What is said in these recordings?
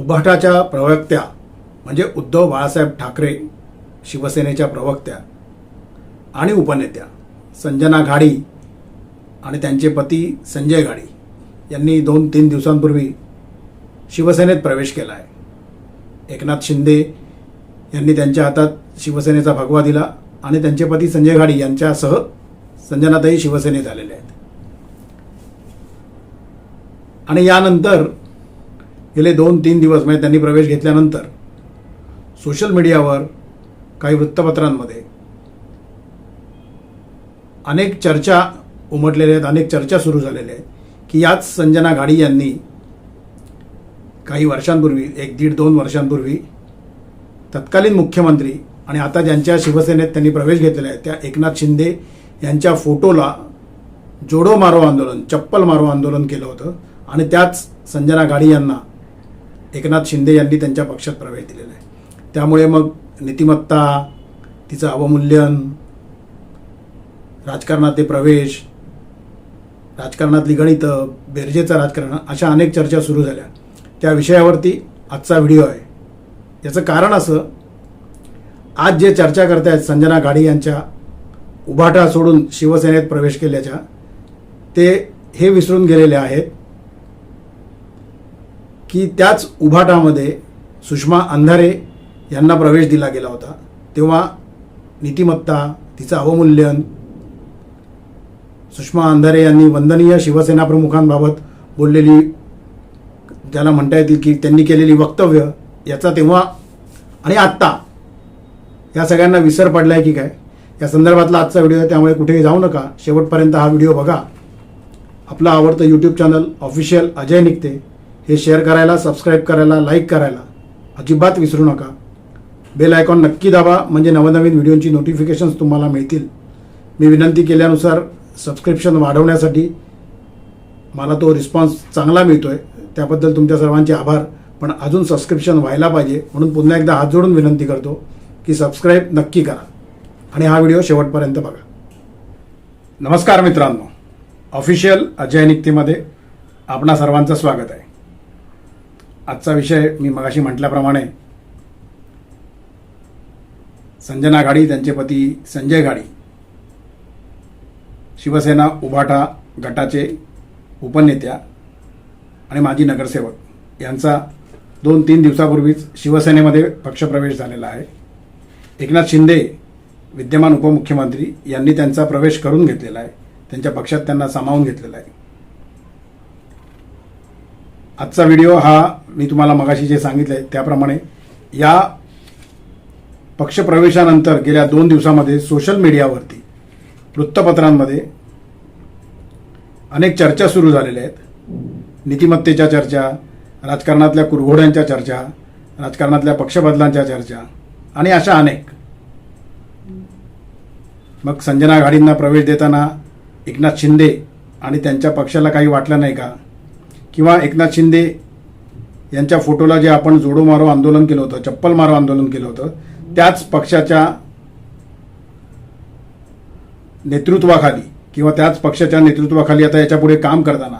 उभाटाच्या प्रवक्त्या म्हणजे उद्धव बाळासाहेब ठाकरे शिवसेनेच्या प्रवक्त्या आणि उपनेत्या संजना घाडी आणि त्यांचे पती संजय घाडी यांनी दोन तीन दिवसांपूर्वी शिवसेनेत प्रवेश केला आहे एकनाथ शिंदे यांनी त्यांच्या हातात शिवसेनेचा भगवा दिला आणि त्यांचे पती संजय घाडी यांच्यासह संजनाताई शिवसेनेत आलेले आहेत. आणि यानंतर गेले दोन तीन दिवस म्हणजे त्यांनी प्रवेश घेतल्यानंतर सोशल मीडियावर काही वृत्तपत्रांमध्ये अनेक चर्चा उमटलेल्या आहेत अनेक चर्चा सुरू झालेल्या आहेत की याच संजना घाडी यांनी काही वर्षांपूर्वी एक दीड दोन वर्षांपूर्वी तत्कालीन मुख्यमंत्री आणि आता ज्यांच्या शिवसेनेत त्यांनी प्रवेश घेतलेला आहे त्या एकनाथ शिंदे यांच्या फोटोला जोडो मारो आंदोलन चप्पल मारो आंदोलन केलं होतं आणि त्याच संजना घाडी यांना एकनाथ शिंदे यांनी त्यांच्या पक्षात प्रवेश दिलेला आहे. त्यामुळे मग नीतिमत्ता तिचं अवमूल्यन राजकारणातले प्रवेश राजकारणातली गणितं बेरजेचं राजकारण अशा अनेक चर्चा सुरू झाल्या. त्या विषयावरती आजचा व्हिडिओ आहे. याचं कारण असं आज जे चर्चा करतायत संजना गाडी यांच्या उभाटा सोडून शिवसेनेत प्रवेश केल्याच्या ते हे विसरून गेलेले आहेत. की त्याच उभाटामध्ये सुषमा अंधारे यांना प्रवेश दिला गेला होता. तेव्हा नीतिमत्ता तिचं अवमूल्यन सुषमा अंधारे यांनी वंदनीय शिवसेना प्रमुखांबाबत बोललेली ज्याला म्हणता येतील की त्यांनी केलेली वक्तव्य याचा तेव्हा आणि आत्ता या सगळ्यांना विसर पडलाय की काय? या संदर्भातला आजचा व्हिडिओ आहे त्यामुळे कुठेही जाऊ नका. शेवटपर्यंत हा व्हिडिओ बघा. आपला आवडतं यूट्यूब चॅनल ऑफिशियल अजय निघते. हे शेअर करायला सबस्क्राईब करायला लाईक करायला अजिबात विसरू नका. बेल आयकॉन नक्की दाबा म्हणजे नवनवीन व्हिडिओची नोटिफिकेशन्स तुम्हाला मिळतील. मी विनंती केल्यानुसार सबस्क्रिप्शन वाढवण्यासाठी मला तो रिस्पॉन्स चांगला मिळतो आहे त्याबद्दल तुमच्या सर्वांचे आभार. पण अजून सबस्क्रिप्शन व्हायला पाहिजे म्हणून पुन्हा एकदा हात जोडून विनंती करतो की सबस्क्राईब नक्की करा. आणि हा व्हिडिओ शेवटपर्यंत बघा. नमस्कार मित्रांनो. ऑफिशियल अजय निक्तीमध्ये आपणा सर्वांचं स्वागत आहे. आजचा विषय मी मगाशी म्हटल्याप्रमाणे संजना गाडी त्यांचे पती संजय गाडी शिवसेना उभाटा गटाचे उपनेत्या आणि माजी नगरसेवक यांचा दोन तीन दिवसापूर्वीच शिवसेनेमध्ये पक्षप्रवेश झालेला आहे. एकनाथ शिंदे विद्यमान उपमुख्यमंत्री यांनी त्यांचा प्रवेश करून घेतलेला आहे. त्यांच्या पक्षात त्यांना सामावून घेतलेला आहे. आजचा व्हिडिओ हा मी तुम्हाला मगाशी जे सांगितलंय त्याप्रमाणे या पक्षप्रवेशानंतर गेल्या दोन दिवसामध्ये सोशल मीडियावरती वृत्तपत्रांमध्ये अनेक चर्चा सुरू झालेल्या आहेत. नीतिमत्तेच्या चर्चा राजकारणातल्या कुरघोड्यांच्या चर्चा राजकारणातल्या पक्षबदलांच्या चर्चा आणि अशा अनेक. मग संजना घाडींना प्रवेश देताना एकनाथ शिंदे आणि त्यांच्या पक्षाला काही वाटलं नाही का? किंवा एकनाथ शिंदे यांच्या फोटोला जे आपण जोडो मारो आंदोलन केलं होतं चप्पल मारो आंदोलन केलं होतं त्याच पक्षाच्या नेतृत्वाखाली किंवा त्याच पक्षाच्या नेतृत्वाखाली आता याच्यापुढे काम करताना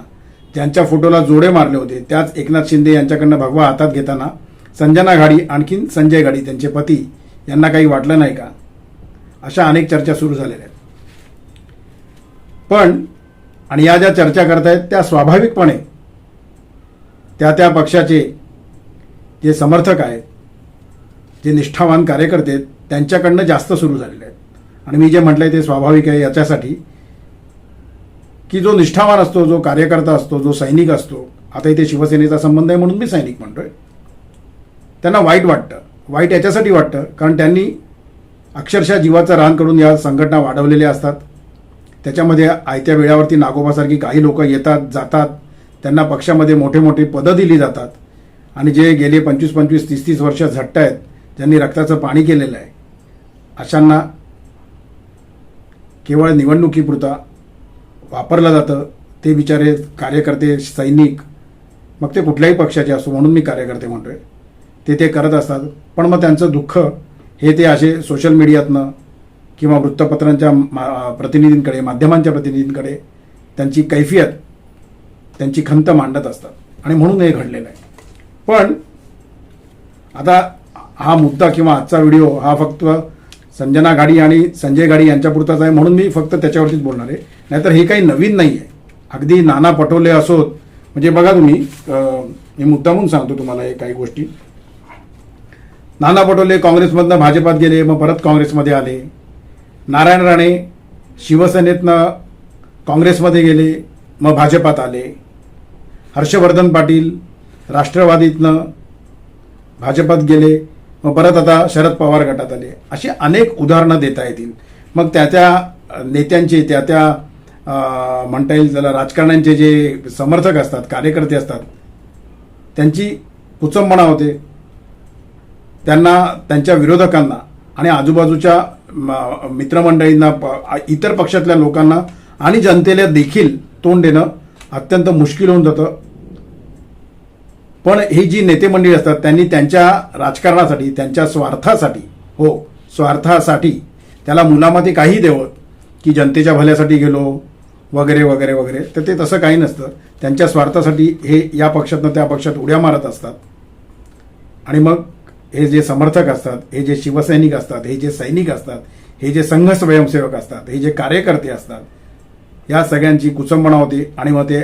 ज्यांच्या फोटोला जोडे मारले होते त्याच एकनाथ शिंदे यांच्याकडनं भगवा हातात घेताना संजना घाडी आणखीन संजय घाडी त्यांचे पती यांना काही वाटलं नाही का? अशा अनेक चर्चा सुरू झालेल्या आहेत. पण आणि या ज्या चर्चा करतायत त्या स्वाभाविकपणे त्या त्या पक्षाचे जे समर्थक आहेत जे निष्ठावान कार्यकर्ते आहेत त्यांच्याकडनं जास्त सुरू झालेले आहेत. आणि मी जे म्हटलं आहे ते स्वाभाविक आहे याच्यासाठी की जो निष्ठावान असतो जो कार्यकर्ता असतो जो सैनिक असतो आता इथे शिवसेनेचा संबंध आहे म्हणून मी सैनिक म्हणतोय. त्यांना वाईट वाटतं. वाईट याच्यासाठी वाटतं कारण त्यांनी अक्षरशः जीवाचं रान करून या संघटना वाढवलेल्या असतात. त्याच्यामध्ये आयत्या वेळावरती नागोबासारखी काही लोक येतात जातात. त्यांना पक्षामध्ये मोठे मोठे पदं दिली जातात. आणि जे गेले पंचवीस पंचवीस तीस तीस वर्ष झट्ट आहेत ज्यांनी रक्ताचं पाणी केलेलं आहे अशांना केवळ निवडणुकीपुरता वापरलं जातं ते बिचारे कार्यकर्ते सैनिक मग ते कुठल्याही पक्षाचे असो म्हणून मी कार्यकर्ते म्हणतोय ते ते करत असतात. पण मग त्यांचं दुःख हे ते असे सोशल मीडियातनं किंवा वृत्तपत्रांच्या मा प्रतिनिधींकडे माध्यमांच्या प्रतिनिधींकडे त्यांची कैफियत त्यांची खंत मांडत असतात. आणि म्हणून हे घडलेलं आहे. पण आता हा मुद्दा किंवा आजचा व्हिडिओ हा फक्त संजना गाडी आणि संजय गाडी यांच्यापुरताच आहे म्हणून मी फक्त त्याच्यावरतीच बोलणार आहे. नाहीतर हे काही नवीन नाही आहे. अगदी नाना पटोले असोत. म्हणजे बघा तुम्ही मी मुद्दा म्हणून सांगतो तुम्हाला हे काही गोष्टी. नाना पटोले काँग्रेसमधनं भाजपात गेले मग परत काँग्रेसमध्ये आले. नारायण राणे शिवसेनेतनं काँग्रेसमध्ये गेले मग भाजपात आले. हर्षवर्धन पाटील राष्ट्रवादीतनं भाजपात गेले मग परत आता शरद पवार गटात आले. अशी अनेक उदाहरणं देता येतील. मग त्या त्या नेत्यांचे त्या त्या म्हणता येईल त्याला राजकारण्यांचे जे समर्थक असतात कार्यकर्ते असतात त्यांची कुचंबणा होते. त्यांना त्यांच्या विरोधकांना आणि आजूबाजूच्या म- मित्रमंडळींना प- इतर पक्षातल्या लोकांना आणि जनतेला देखील तोंड देणं अत्यंत मुश्किल होऊन जातं. पण ही जी नेते मंडळी असतात त्यांनी त्यांच्या राजकारणासाठी त्यांच्या स्वार्थासाठी हो स्वार्थासाठी त्याला मुलामध्ये काही देवत की जनतेच्या भल्यासाठी गेलो वगैरे वगैरे वगैरे. तर ते तसं काही नसतं. त्यांच्या स्वार्थासाठी हे या पक्षातनं त्या पक्षात उड्या मारत असतात. आणि मग हे जे समर्थक असतात हे जे शिवसैनिक असतात हे जे सैनिक असतात हे जे संघ स्वयंसेवक असतात हे जे कार्यकर्ते असतात या सगळ्यांची कुचंबणा होती आणि मग ते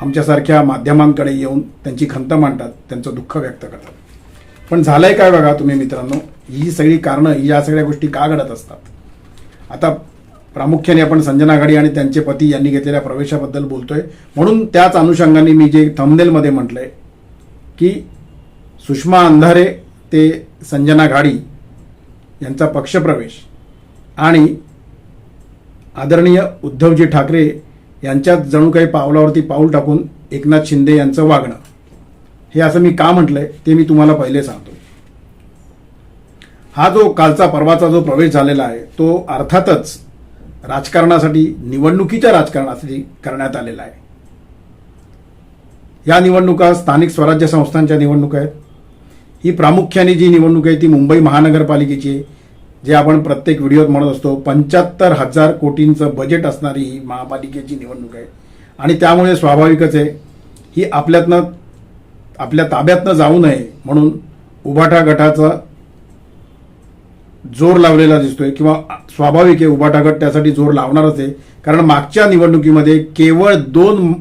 आमच्यासारख्या माध्यमांकडे येऊन त्यांची खंत मांडतात त्यांचं दुःख व्यक्त करतात. पण झालंय काय बघा तुम्ही मित्रांनो? ही सगळी कारणं ही या सगळ्या गोष्टी का घडत असतात? आता प्रामुख्याने आपण संजना गाडी आणि त्यांचे पती यांनी घेतलेल्या प्रवेशाबद्दल बोलतोय. म्हणून त्याच अनुषंगाने मी जे थंबनेलमध्ये म्हटलंय की सुषमा अंधारे ते संजना घाडी यांचा पक्षप्रवेश आणि आदरणीय उद्धवजी ठाकरे यांच्यात जणू काही पावलावरती पाऊल टाकून एकनाथ शिंदे यांचं वागणं. हे असं मी का म्हटलंय ते मी तुम्हाला पहिले सांगतो. हा जो कालचा परवाचा जो प्रवेश झालेला आहे तो अर्थातच राजकारणासाठी निवडणुकीच्या राजकारणासाठी करण्यात आलेला आहे. या निवडणुका स्थानिक स्वराज्य संस्थांच्या निवडणुका आहेत. ही प्रामुख्याने जी निवडणूक आहे ती मुंबई महानगरपालिकेची आहे. जे आपण प्रत्येक व्हिडिओत म्हणत असतो पंच्याहत्तर हजार कोटींचं बजेट असणारी ही महापालिकेची निवडणूक आहे. आणि त्यामुळे स्वाभाविकच आहे ही आपल्यातनं आपल्या ताब्यातनं जाऊ नये म्हणून उभाटा गटाचा जोर लावलेला दिसतोय किंवा स्वाभाविक आहे उभाटा गट त्यासाठी जोर लावणारच आहे. कारण मागच्या निवडणुकीमध्ये केवळ दोन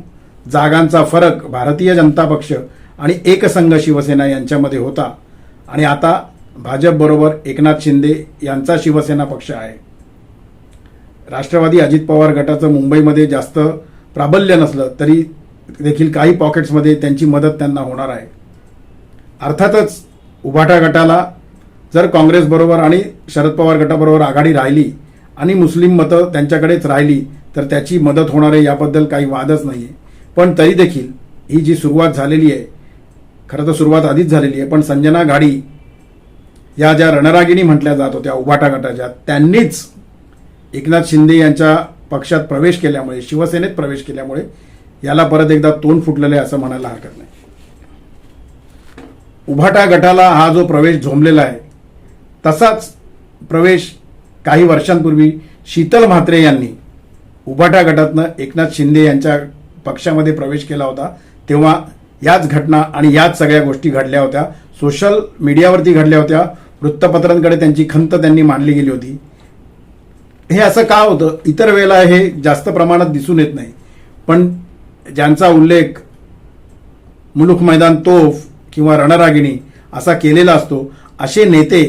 जागांचा फरक भारतीय जनता पक्ष आणि एकसंघ शिवसेना यांच्यामध्ये होता. आणि आता भाजपबरोबर एकनाथ शिंदे यांचा शिवसेना पक्ष आहे. राष्ट्रवादी अजित पवार गटाचं मुंबईमध्ये जास्त प्राबल्य नसलं तरी देखील काही पॉकेट्समध्ये त्यांची मदत त्यांना होणार आहे. अर्थातच उभाटा गटाला जर काँग्रेसबरोबर आणि शरद पवार गटाबरोबर आघाडी राहिली आणि मुस्लिम मतं त्यांच्याकडेच राहिली तर त्याची मदत होणार आहे याबद्दल काही वादच नाही आहे पण तरी देखील ही जी सुरुवात झालेली आहे खरं तर सुरुवात आधीच झालेली आहे पण संजना घाडी या ज्या रणरागिणी म्हटल्या जात होत्या उभाटा गटाच्या त्यांनीच एकनाथ शिंदे यांच्या पक्षात प्रवेश केल्यामुळे शिवसेनेत प्रवेश केल्यामुळे याला परत एकदा तोंड फुटलेलं आहे असं म्हणायला हरकत नाही. उभाटा गटाला हा जो प्रवेश झोंबलेला आहे तसाच प्रवेश काही वर्षांपूर्वी शीतल म्हात्रे यांनी उभाटा गटातनं एकनाथ शिंदे यांच्या पक्षामध्ये प्रवेश केला होता तेव्हा याच घटना आणि याच सगळ्या गोष्टी घडल्या होत्या. सोशल मीडियावरती घडल्या होत्या. वृत्तपत्रांकडे त्यांची खंत त्यांनी मांडली गेली होती. हे असं का होतं? इतर वेळेला हे जास्त प्रमाणात दिसून येत नाही. पण ज्यांचा उल्लेख मुलुख मैदान तोफ किंवा रणरागिणी असा केलेला असतो असे नेते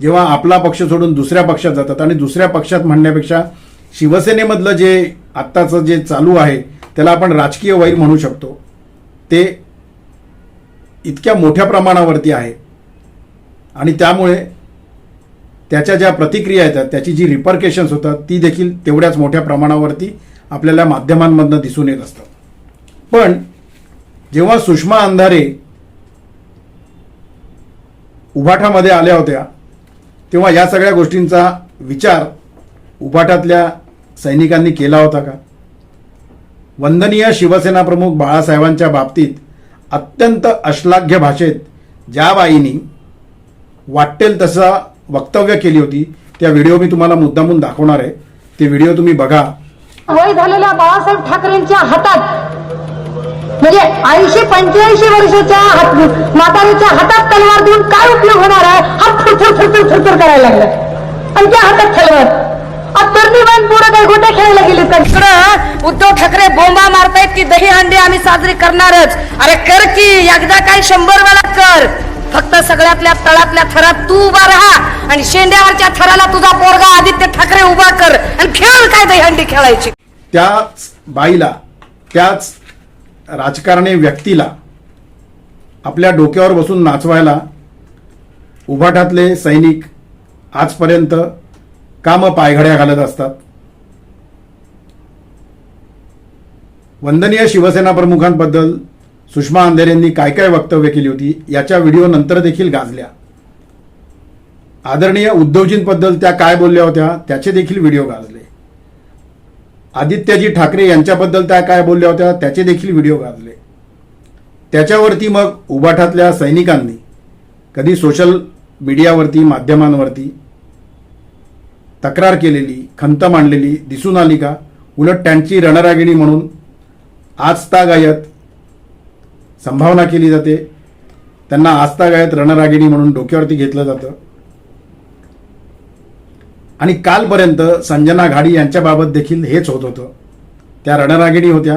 जेव्हा आपला पक्ष सोडून दुसऱ्या पक्षात जातात आणि दुसऱ्या पक्षात म्हणण्यापेक्षा शिवसेनेमधलं जे आत्ताचं जे चालू आहे त्याला आपण राजकीय वैर म्हणू शकतो. ते इतक्या मोठ्या प्रमाणावरती आहे. आणि त्यामुळे त्याच्या ज्या प्रतिक्रिया येतात त्याची जी रिपरकेशन्स होतात ती देखील तेवढ्याच मोठ्या प्रमाणावरती आपल्याला माध्यमांमधनं दिसून येत असतात. पण जेव्हा सुषमा अंधारे उभाठामध्ये आल्या होत्या तेव्हा या सगळ्या गोष्टींचा विचार उभाठातल्या सैनिकांनी केला होता का? वंदनीय शिवसेना प्रमुख बाळासाहेबांच्या बाबतीत अत्यंत अश्लाघ्य भाषेत ज्या बाईंनी वाटेल तसं वक्तव्य केली होती. त्या व्हिडिओ मी तुम्हाला मुद्दामून दाखवणार आहे. ते व्हिडिओ तुम्ही बघा. वय झालेल्या बाळासाहेब ठाकरेंच्या हातात म्हणजे ऐंशी पंच्याऐंशी वर्षाच्या हात म्हातारीच्या हातात तलवार देऊन काय उपयोग होणार आहे? हात थरथर थरथर थरथर करायला लागला. आणि त्या हातात तलवार. खेळायला गेले उद्धव ठाकरे बोंबा मारतायत की दही हंडी आम्ही साजरी करणारच. अरे कर की एकदा काय शंभर वेळा कर. फक्त सगळ्यातल्या तळातल्या थरात तू उभा राहा आणि शेंड्यावरच्या थराला तुझा पोरगा आदित्य ठाकरे उभा कर आणि खेळ काय दहीहंडी खेळायची. त्याच बाईला त्याच राजकारणी व्यक्तीला आपल्या डोक्यावर बसून नाचवायला उभाटातले सैनिक आजपर्यंत काम पायघड्या घालत असतात. वंदनीय शिवसेना प्रमुखांबद्दल सुषमा अंधेरेंनी काय काय वक्तव्य केली होती याच्या व्हिडिओ नंतर देखील गाजल्या. आदरणीय उद्धवजींबद्दल त्या काय बोलल्या होत्या त्याचे देखील व्हिडिओ गाजले. आदित्यजी ठाकरे यांच्याबद्दल त्या काय बोलल्या होत्या त्याचे देखील व्हिडिओ गाजले. त्याच्यावरती मग उबाठातल्या सैनिकांनी कधी सोशल मीडियावरती माध्यमांवरती तक्रार केलेली खंत मांडलेली दिसून आली का? उलट त्यांची रणरागिणी म्हणून आजतागायत संभावना केली जाते. त्यांना आस्थागायत रणरागिणी म्हणून डोक्यावरती घेतलं जातं. आणि कालपर्यंत संजना घाडी यांच्याबाबत देखील हेच होत होतं. त्या रणरागिणी होत्या.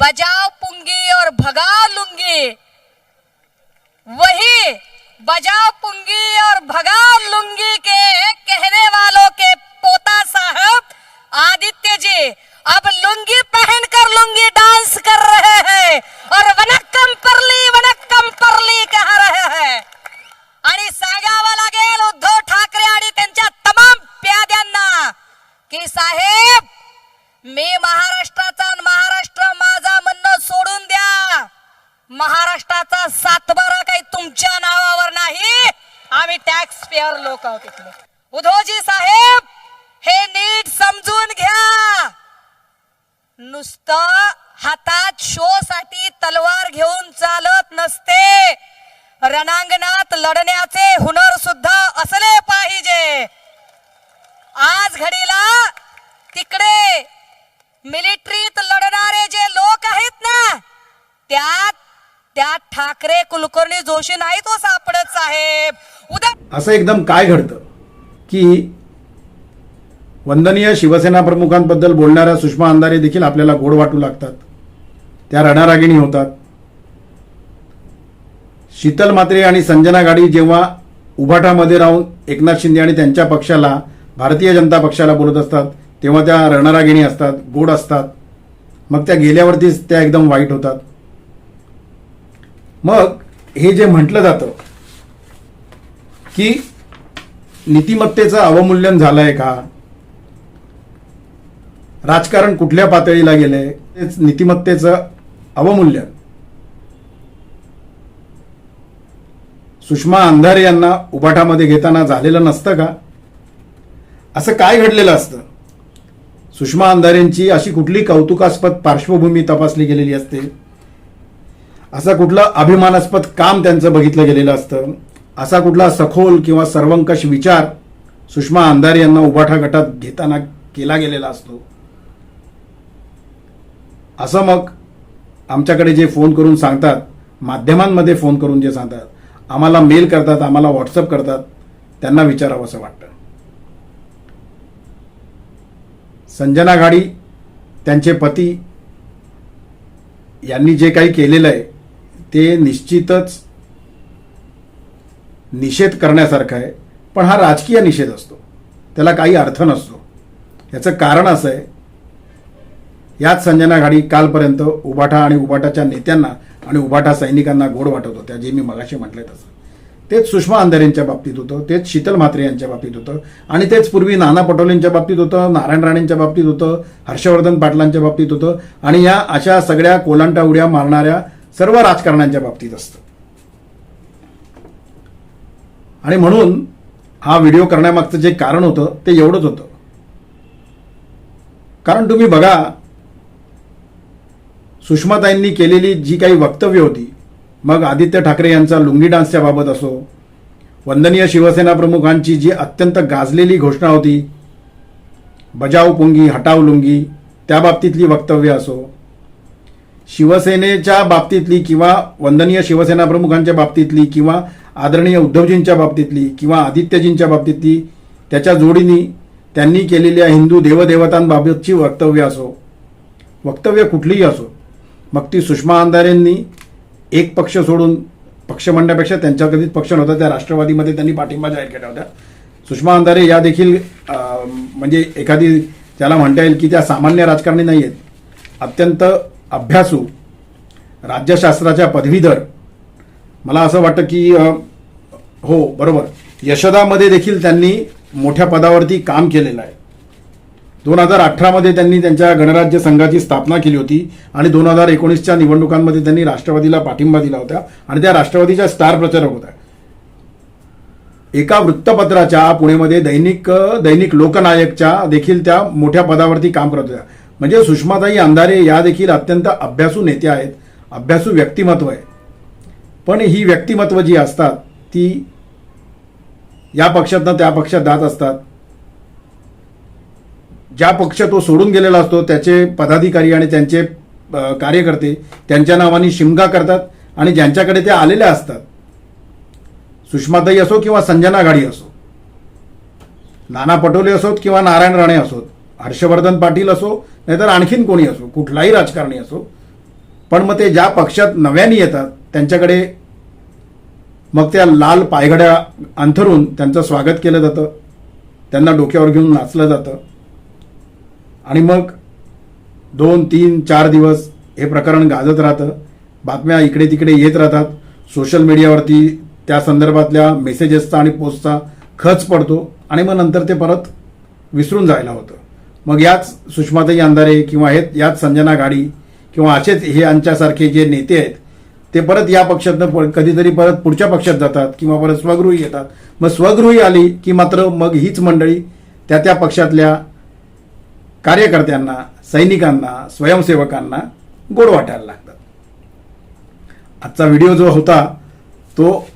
बजाओ पुंगी और भगाओ लुंगी। वही बजाओ पुंगी और भगाओ लुंगी के कहने वालों के पोता साहब, आदित्य जी, अब लुंगी पहनकर लुंगी डांस कर रहे हैं और वनक्कम परली वनक्कम परली कह रहे हैं। आणि सांगावं लागेल उद्धव ठाकरे आणि त्यांच्या तमाम प्याद्यांना की साहेब, मी महाराष्ट्राचा महाराष्ट्र सोडून द्या. महाराष्ट्राचा सातबारा काही तुमच्या नावावर नाही. आम्ही टॅक्स पेअर लोक आहोत इथले. उद्धवजी साहेब हे नीट समजून घ्या. नुसतं हातात शो साठी तलवार घेऊन चालत नसते. रणांगणात लढण्याचे हुनर सुद्धा असले पाहिजे. आज घडीला तिकडे मिलिटरीत लढणारे जे लोक आहेत ना त्यात त्या ठाकरे कुलकर्णी जोशी नाही तो सापडत साहेब. उद्या असं एकदम काय घडतं? की वंदनीय शिवसेना प्रमुखांबद्दल बोलणाऱ्या सुषमा अंधारे देखील आपल्याला गोड वाटू लागतात. त्या रणारागिणी होतात. शीतल मात्रे आणि संजना गाडी जेव्हा उभाटामध्ये राहून एकनाथ शिंदे आणि त्यांच्या पक्षाला भारतीय जनता पक्षाला बोलत असतात तेव्हा त्या रणरागिणी असतात गोड असतात. मग त्या गेल्यावरतीच त्या एकदम वाईट होतात. मग हे जे म्हटलं जातं की नीतिमत्तेचं अवमूल्यन झालंय का? राजकारण कुठल्या पातळीला गेलंय? तेच नीतिमत्तेचं अवमूल्यन. सुषमा अंधारे यांना उभाटामध्ये घेताना झालेलं नसतं का? असं काय घडलेलं असतं? सुषमा अंधारेंची अशी कुठली कौतुकास्पद पार्श्वभूमी तपासली गेलेली असते? असा कुठला अभिमानास्पद काम त्यांचं बघितलं गेलेलं असतं? असा कुठला सखोल किंवा सर्वंकष विचार सुषमा अंधारे यांना उभाठा गटात घेताना केला गेलेला असतो? असं मग आमच्याकडे जे फोन करून सांगतात माध्यमांमध्ये फोन करून जे सांगतात आम्हाला मेल करतात आम्हाला व्हॉट्सअप करतात त्यांना विचारावं असं वाटतं. संजना घाडी त्यांचे पती यांनी जे काही केलेलं आहे ते निश्चितच निषेध करण्यासारखं आहे. पण हा राजकीय निषेध असतो. त्याला काही अर्थ नसतो. याचं कारण असं आहे याच संजना घाडी कालपर्यंत उबाठा आणि उबाटाच्या नेत्यांना आणि उभाटा सैनिकांना गोड वाटत होत्या जे मी मगाशी म्हटलं तसं. तेच सुषमा अंधारेंच्या बाबतीत होतं तेच शीतल म्हात्रे यांच्या बाबतीत होतं आणि तेच पूर्वी नाना पटोलेंच्या बाबतीत होतं नारायण राणेंच्या बाबतीत होतं हर्षवर्धन पाटलांच्या बाबतीत होतं आणि या अशा सगळ्या कोलांटा उड्या मारणाऱ्या सर्व राजकारण्यांच्या बाबतीत असतं. आणि म्हणून हा व्हिडिओ करण्यामागचं जे कारण होतं ते एवढंच होतं. कारण तुम्ही बघा सुषमाताईंनी केलेली जी काही वक्तव्य होती मग आदित्य ठाकरे यांचा लुंगी डान्सच्या बाबत असो वंदनीय शिवसेना प्रमुखांची जी अत्यंत गाजलेली घोषणा होती बजाव पुंगी हटाव लुंगी त्या बाबतीतली वक्तव्य असो शिवसेनेच्या बाबतीतली किंवा वंदनीय शिवसेना प्रमुखांच्या बाबतीतली किंवा आदरणीय उद्धवजींच्या बाबतीतली किंवा आदित्यजींच्या बाबतीतली त्याच्या जोडीनी त्यांनी केलेल्या हिंदू देवदेवतांबाबतची वक्तव्य असो वक्तव्य कुठलीही असो मग ती सुषमा अंधारेंनी एक पक्ष सोडून पक्ष म्हणण्यापेक्षा त्यांच्या कधीच पक्ष नव्हता. त्या राष्ट्रवादीमध्ये त्यांनी पाठिंबा जाहीर केला होता. सुषमा अंधारे या देखील म्हणजे एखादी त्याला म्हणता येईल की त्या सामान्य राजकारणी नाही आहेत अत्यंत अभ्यासू राज्यशास्त्राच्या पदवीधर. मला असं वाटतं की हो बरोबर. यशोदामध्ये देखील त्यांनी मोठ्या पदावरती काम केलेलं आहे. दोन हजार अठरामध्ये त्यांनी त्यांच्या गणराज्य संघाची स्थापना केली होती आणि दोन हजार एकोणीसच्या निवडणुकांमध्ये त्यांनी राष्ट्रवादीला पाठिंबा दिला होता आणि त्या राष्ट्रवादीच्या स्टार प्रचारक होत्या. एका वृत्तपत्राच्या पुणेमध्ये दैनिक दैनिक लोकनायकच्या देखील त्या मोठ्या पदावरती काम करत होत्या. म्हणजे सुषमाताई अंधारे या देखील अत्यंत अभ्यासू नेत्या आहेत अभ्यासू व्यक्तिमत्व आहे. पण ही व्यक्तिमत्व जी असतात ती या पक्षातनं त्या पक्षात जात असतात. ज्या पक्ष तो सोडून गेलेला असतो त्याचे पदाधिकारी आणि त्यांचे कार्यकर्ते त्यांच्या नावाने शिमगा करतात आणि ज्यांच्याकडे ते आलेले असतात. सुषमाताई असो किंवा संजना गाडी असो नाना पटोले असोत किंवा नारायण राणे असोत हर्षवर्धन पाटील असो नाहीतर आणखीन कोणी असो कुठलाही राजकारणी असो पण मग ते ज्या पक्षात नव्याने येतात त्यांच्याकडे मग त्या लाल पायघड्या अंथरून त्यांचं स्वागत केलं जातं त्यांना डोक्यावर घेऊन नाचलं जातं. आणि मग दोन तीन चार दिवस हे प्रकरण गाजत राहतं. बातम्या इकडे तिकडे येत राहतात. सोशल मीडियावरती त्या संदर्भातल्या मेसेजेसचा आणि पोस्टचा खच पडतो. आणि मग नंतर ते परत विसरून जायला होतं. मग याच सुषमाताई अंधारे किंवा हे याच संजना गाडी किंवा असेच हे यांच्यासारखे जे नेते आहेत ते परत या पक्षातनं प- कधीतरी परत पुढच्या पक्षात जातात किंवा परत स्वगृही येतात. मग स्वगृही आली की मात्र मग हीच मंडळी त्या त्या पक्षातल्या कार्यकर्त्यांना सैनिकांना स्वयंसेवकांना गोड वाटायला लागतात आजचा व्हिडिओ जो होता तो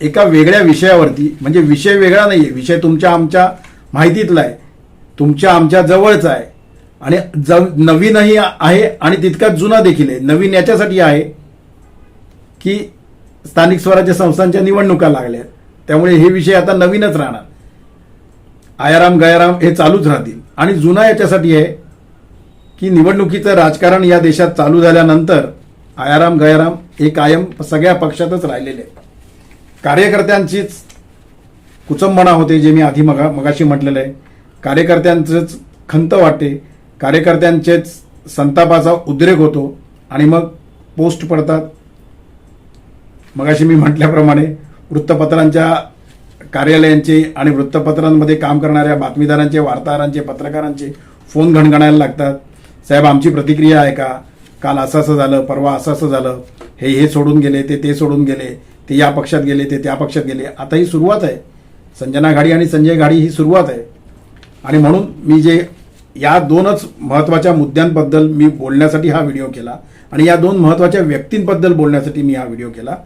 एका वेगळ्या विषयावरती म्हणजे विषय वेगळा नाही आहे विषय तुमच्या आमच्या माहितीतला आहे. तुमच्या आमच्या जवळचा आहे. आणि ज नवीनही आहे आणि तितकाच जुना देखील आहे. नवीन याच्यासाठी आहे की स्थानिक स्वराज्य संस्थांच्या निवडणुका लागल्या त्यामुळे हे विषय आता नवीनच राहणार. आयाराम गयाराम हे चालूच राहतील. आणि जुना याच्यासाठी आहे की निवडणुकीचं राजकारण या देशात चालू झाल्यानंतर आयाराम गयाराम हे कायम सगळ्या पक्षातच राहिलेले कार्यकर्त्यांचीच कुचंबणा होते जे मी आधी मगा मगाशी म्हटलेलं आहे. कार्यकर्त्यांचंच खंत वाटते कार्यकर्त्यांचेच संतापाचा उद्रेक होतो आणि मग पोस्ट पडतात. मगाशी मी म्हटल्याप्रमाणे वृत्तपत्रांच्या कार्यालयांचे आणि वृत्तपत्रांमध्ये काम करणाऱ्या बातमीदारांचे वार्ताहरांचे पत्रकारांचे फोन घणघणायला लागतात. साहेब आमची प्रतिक्रिया आहे का? काल असं असं झालं परवा असं असं झालं. हे हे सोडून गेले ते ते सोडून गेले ते या पक्षात गेले ते त्या पक्षात गेले. आता ही सुरुवात आहे. संजना घाडी आणि संजय घाडी ही सुरुवात आहे. आणि म्हणून मी जे या दोनच महत्त्वाच्या मुद्द्यांबद्दल मी बोलण्यासाठी हा व्हिडिओ केला आणि या दोन महत्त्वाच्या व्यक्तींबद्दल बोलण्यासाठी मी हा व्हिडिओ केला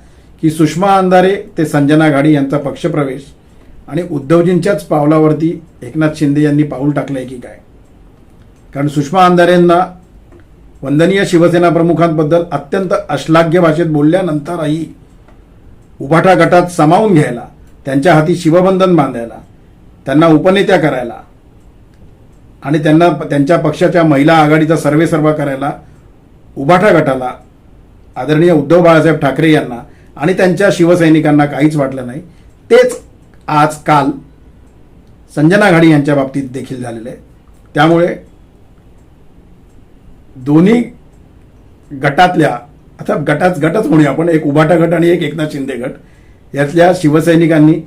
की सुषमा अंधारे ते संजना घाडी यांचा पक्षप्रवेश आणि उद्धवजींच्याच पावलावरती एकनाथ शिंदे यांनी पाऊल टाकलंय की काय? कारण सुषमा अंधारेंना वंदनीय शिवसेना प्रमुखांबद्दल अत्यंत अश्लाघ्य भाषेत बोलल्यानंतरही उभाटा गटात सामावून घ्यायला त्यांच्या हाती शिवबंधन बांधायला त्यांना उपनेत्या करायला आणि त्यांना त्यांच्या पक्षाच्या महिला आघाडीचा सर्वे सर्वा करायला उभाटा गटाला आदरणीय उद्धव बाळासाहेब ठाकरे यांना आणि त्यांच्या शिवसैनिकांना काहीच वाटलं नाही. तेच आज काल संजना घाडी यांच्या बाबतीत देखील झालेलं आहे. त्यामुळे दोन्ही गटातल्या आता गटाच गटच म्हणूया आपण एक उभाटा गट आणि एक एकनाथ शिंदे गट यातल्या शिवसैनिकांनी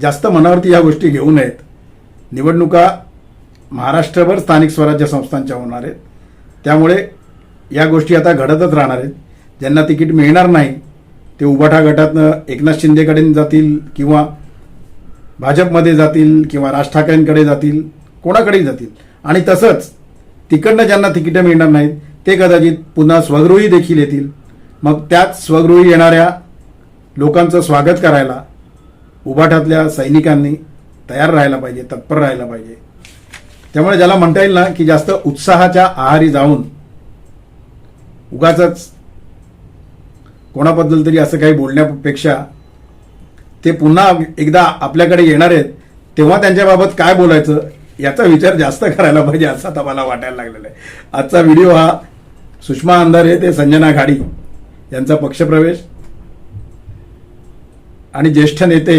जास्त मनावरती या गोष्टी घेऊ नयेत. निवडणुका महाराष्ट्रभर स्थानिक स्वराज्य संस्थांच्या होणार आहेत. त्यामुळे या गोष्टी आता घडतच राहणार आहेत. ज्यांना तिकीट मिळणार नाही ते उभाठा गटातनं एकनाथ शिंदेकडे जातील किंवा भाजपमध्ये जातील किंवा राज ठाकरेंकडे जातील कोणाकडेही जातील. आणि तसंच तिकडनं ज्यांना तिकीटं मिळणार नाहीत ते कदाचित पुन्हा स्वगृही देखील येतील. मग त्याच स्वगृही येणाऱ्या लोकांचं स्वागत करायला उभाठातल्या सैनिकांनी तयार राहायला पाहिजे तत्पर राहायला पाहिजे. त्यामुळे ज्याला म्हणता येईल ना की जास्त उत्साहाच्या आहारी जाऊन उगाच कोणाबद्दल तरी असं काही बोलण्यापेक्षा ते पुन्हा एकदा आपल्याकडे येणार आहेत तेव्हा त्यांच्याबाबत काय बोलायचं याचा विचार जास्त करायला पाहिजे असं आता मला वाटायला लागलेला आहे. आजचा व्हिडिओ हा सुषमा अंधारे ते संजना घाडी यांचा पक्षप्रवेश आणि ज्येष्ठ नेते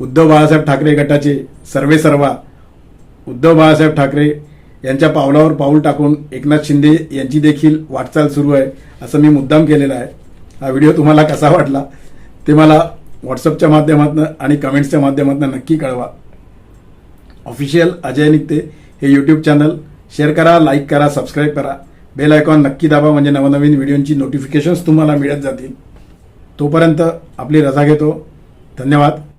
उद्धव बाळासाहेब ठाकरे गटाचे सर्वे सर्वा उद्धव बाळासाहेब ठाकरे यांच्या पावलावर पाऊल टाकून एकनाथ शिंदे यांची देखील वाटचाल सुरू आहे असं मी मुद्दाम केलेला आहे. हा व्हिडिओ तुम्हाला कसा वाटला ते मला व्हॉट्सअपच्या माध्यमातून आणि कमेंट्सच्या माध्यमातून नक्की कळवा. ऑफिशियल अजय निघते हे यूट्यूब चॅनल शेअर करा लाईक करा सबस्क्राईब करा. बेल आयकॉन नक्की दाबा म्हणजे नवनवीन व्हिडिओंची नोटिफिकेशन्स तुम्हाला मिळत जातील. तोपर्यंत आपली रजा घेतो. धन्यवाद.